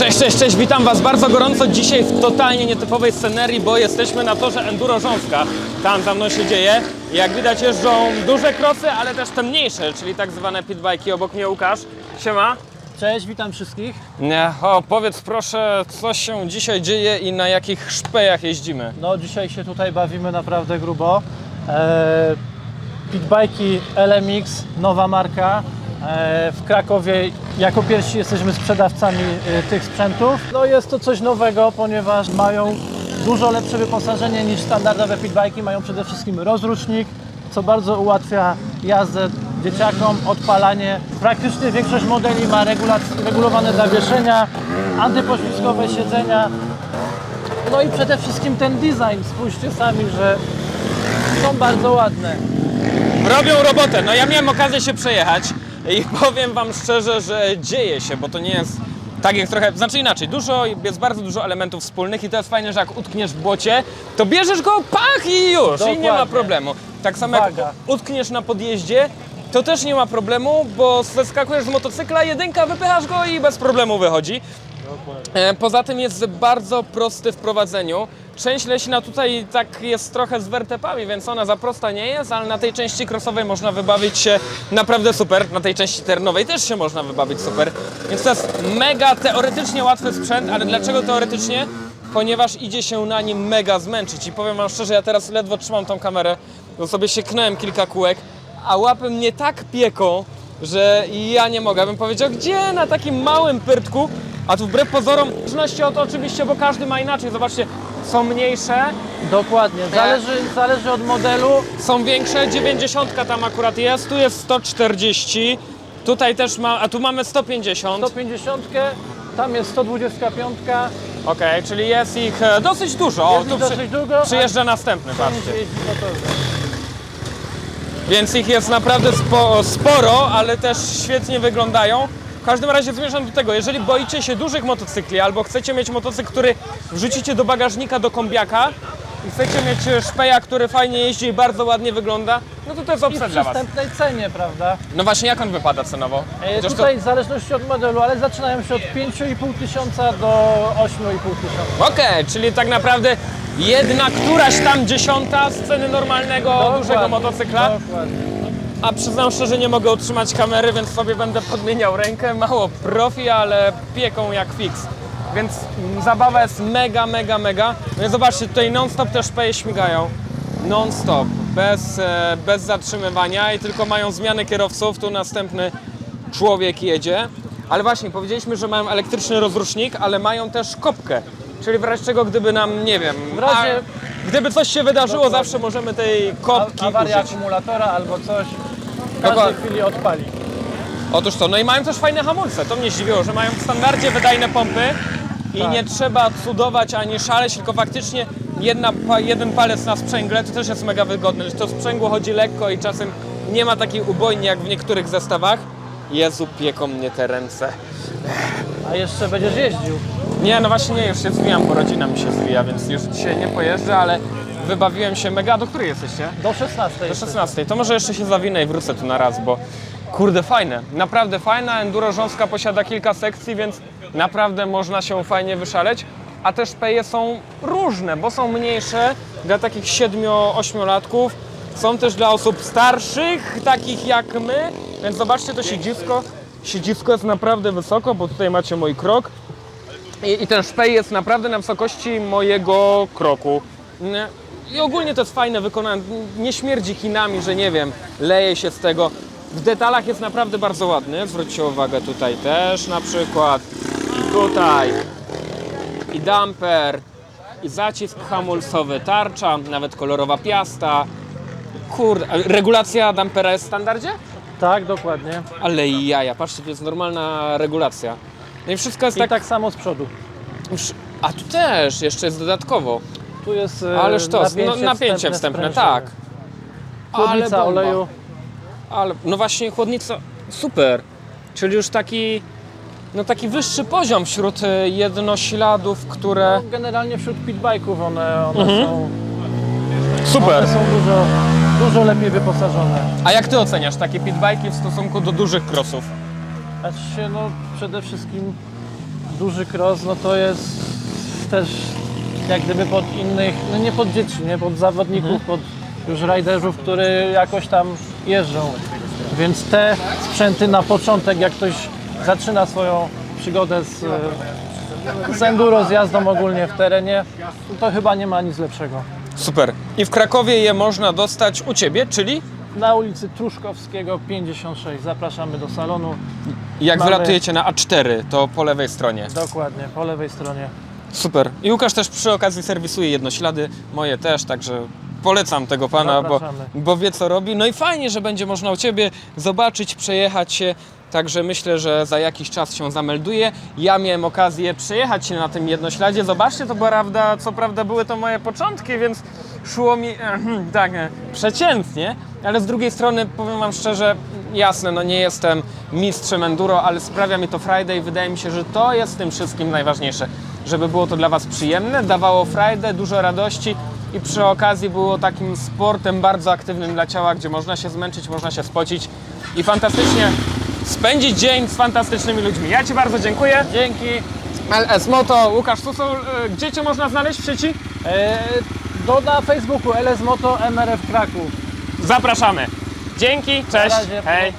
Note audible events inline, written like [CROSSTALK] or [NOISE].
Cześć, cześć, cześć, witam Was bardzo gorąco dzisiaj w totalnie nietypowej scenerii, bo jesteśmy na torze Enduro Rząska. Tam za mną się dzieje. Jak widać jeżdżą duże krosy, ale też te mniejsze, czyli tak zwane pitbajki. Obok mnie Łukasz. Siema. Cześć, witam wszystkich. Nie, o, powiedz proszę, co się dzisiaj dzieje i na jakich szpejach jeździmy. No dzisiaj się tutaj bawimy naprawdę grubo. E, Pitbajki LMX, nowa marka. E, w Krakowie jako pierwsi jesteśmy sprzedawcami e, tych sprzętów. No jest to coś nowego, ponieważ mają dużo lepsze wyposażenie niż standardowe pitbajki. Mają przede wszystkim rozrusznik, co bardzo ułatwia jazdę dzieciakom, odpalanie. Praktycznie większość modeli ma regulowane zawieszenia, antypoślizgowe siedzenia, No i przede wszystkim ten design, spójrzcie sami, że są bardzo ładne. Robią robotę. No ja miałem okazję się przejechać i powiem Wam szczerze, że dzieje się, bo to nie jest tak jak trochę, znaczy inaczej, dużo, jest bardzo dużo elementów wspólnych i to jest fajne, że jak utkniesz w błocie, to bierzesz go, pach i już, i nie ma Dokładnie. problemu. Tak samo jak Waga. utkniesz na podjeździe, to też nie ma problemu, bo zeskakujesz z motocykla, jedynka, wypychasz go i bez problemu wychodzi. E, Poza tym jest bardzo prosty w prowadzeniu. Część leśna tutaj tak jest trochę z wertepami, więc ona za prosta nie jest, ale na tej części crossowej można wybawić się naprawdę super. Na tej części terenowej też się można wybawić super. Więc to jest mega teoretycznie łatwy sprzęt, ale dlaczego teoretycznie? Ponieważ idzie się na nim mega zmęczyć. I powiem Wam szczerze, ja teraz ledwo trzymam tą kamerę, bo sobie sieknąłem kilka kółek, a łapy mnie tak pieką, że ja nie mogę. Ja bym powiedział, gdzie na takim małym pyrtku, a tu wbrew pozorom, w zależności od oczywiście, bo każdy ma inaczej. Zobaczcie, są mniejsze, Dokładnie, zależy, zależy od modelu. są większe, 90 tam akurat jest, tu jest 140, tutaj też ma, a tu mamy 150. 150, tam jest 125, Okej, czyli jest ich e, dosyć dużo. Jest tu dosyć dużo, przyjeżdża następny, patrzcie. jeździ. Więc ich jest naprawdę spo, sporo, ale też świetnie wyglądają. W każdym razie zmierzam do tego, jeżeli boicie się dużych motocykli albo chcecie mieć motocykl, który wrzucicie do bagażnika, do kombiaka i chcecie mieć szpeja, który fajnie jeździ i bardzo ładnie wygląda, no to to jest I opcja w dla Was. przystępnej cenie, prawda? No właśnie, jak on wypada cenowo? E, Chociaż tutaj w zależności od modelu, ale zaczynają się od 5,5 tysiąca do 8,5 tysiąca. Okej, czyli tak naprawdę jedna, któraś tam dziesiąta z ceny normalnego dużego motocykla. Dokładnie. A przyznam szczerze, nie mogę utrzymać kamery, więc sobie będę podmieniał rękę. Mało profi, ale pieką jak fix. Więc zabawa jest mega, mega, mega. No i zobaczcie, tutaj non-stop te szpeje śmigają. Non-stop, bez, e, bez zatrzymywania i tylko mają zmianę kierowców. Tu następny człowiek jedzie. Ale właśnie, powiedzieliśmy, że mają elektryczny rozrusznik, ale mają też kopkę. Czyli w razie czego, gdyby nam, nie wiem, W razie- a, gdyby coś się wydarzyło, Dokładnie. zawsze możemy tej kopki Awaria użyć. akumulatora albo coś w Dokładnie. każdej chwili odpali. Otóż to, no i mają też fajne hamulce. To mnie zdziwiło, że mają w standardzie wydajne pompy i Tak. nie trzeba cudować ani szaleć, tylko faktycznie jedna, pa, jeden palec na sprzęgle, to też jest mega wygodne, że to sprzęgło chodzi lekko i czasem nie ma takiej ubojni jak w niektórych zestawach. Jezu, pieką mnie te ręce. A jeszcze będziesz jeździł. Nie, no właśnie nie, już się zwijam, bo rodzina mi się zwija, więc już dzisiaj nie pojeżdżę, ale wybawiłem się mega. Do której jesteście? Do 16. Do 16. To może jeszcze się zawinę i wrócę tu na raz, bo kurde fajne, naprawdę fajna. Enduro Rząska posiada kilka sekcji, więc naprawdę można się fajnie wyszaleć. A te szpeje są różne, bo są mniejsze dla takich 7-8 latków. Są też dla osób starszych, takich jak my. Więc zobaczcie to siedzisko. Siedzisko jest naprawdę wysoko, bo tutaj macie mój krok. I, I ten szpej jest naprawdę na wysokości mojego kroku. Nie? I ogólnie to jest fajne wykonane. Nie śmierdzi chinami, że nie wiem, leje się z tego. W detalach jest naprawdę bardzo ładny. Zwróćcie uwagę tutaj też na przykład. I tutaj. I damper. I zacisk hamulcowy, tarcza, nawet kolorowa piasta. Kurde, regulacja dampera jest w standardzie? Tak, dokładnie. Ale jaja, patrzcie, to jest normalna regulacja. No i wszystko jest I tak... tak samo z przodu. A tu też, jeszcze jest dodatkowo. Tu jest e, Ależ to, napięcie, no, napięcie wstępne, tak. Ale Chłodnica bomba. oleju. Ale, no właśnie, chłodnica, super. Czyli już taki, no taki wyższy poziom wśród e, jednośladów, które... No, generalnie wśród pitbike'ów one, one, Mhm. są, Super. one są dużo, dużo lepiej wyposażone. A jak ty oceniasz takie pitbike'i w stosunku do dużych crossów? Znaczy no przede wszystkim duży cross, no to jest też jak gdyby pod innych, no nie pod dzieci, nie pod zawodników, pod już riderów, którzy jakoś tam jeżdżą. Więc te sprzęty na początek, jak ktoś zaczyna swoją przygodę z, e, z enduro, z jazdą ogólnie w terenie, to chyba nie ma nic lepszego. Super. I w Krakowie je można dostać u Ciebie, czyli Na ulicy Truszkowskiego 56 zapraszamy do salonu. Jak Mamy- wylatujecie na A4, to po lewej stronie. Dokładnie, po lewej stronie. Super. I Łukasz też przy okazji serwisuje jednoślady, moje też, także polecam tego pana, bo, Zapraszamy. bo wie co robi. No i fajnie, że będzie można u Ciebie zobaczyć, przejechać się. Także myślę, że za jakiś czas się zamelduje. Ja miałem okazję przejechać się na tym jednośladzie. Zobaczcie, to prawda, co prawda były to moje początki, więc szło mi [CLEARS THROAT] tak e, przeciętnie, ale z drugiej strony powiem Wam szczerze, jasne, no nie jestem mistrzem enduro, ale sprawia mi to Friday i wydaje mi się, że to jest w tym wszystkim najważniejsze, żeby było to dla Was przyjemne, dawało Friday, dużo radości i przy okazji było takim sportem bardzo aktywnym dla ciała, gdzie można się zmęczyć, można się spocić i fantastycznie spędzić dzień z fantastycznymi ludźmi. Ja Ci bardzo dziękuję. Dzięki. LS Moto, Łukasz, są, e, gdzie Cię można znaleźć w sieci? E, do, na Facebooku LS Moto MRF Kraków. Zapraszamy. Dzięki, Na cześć, razie, hej.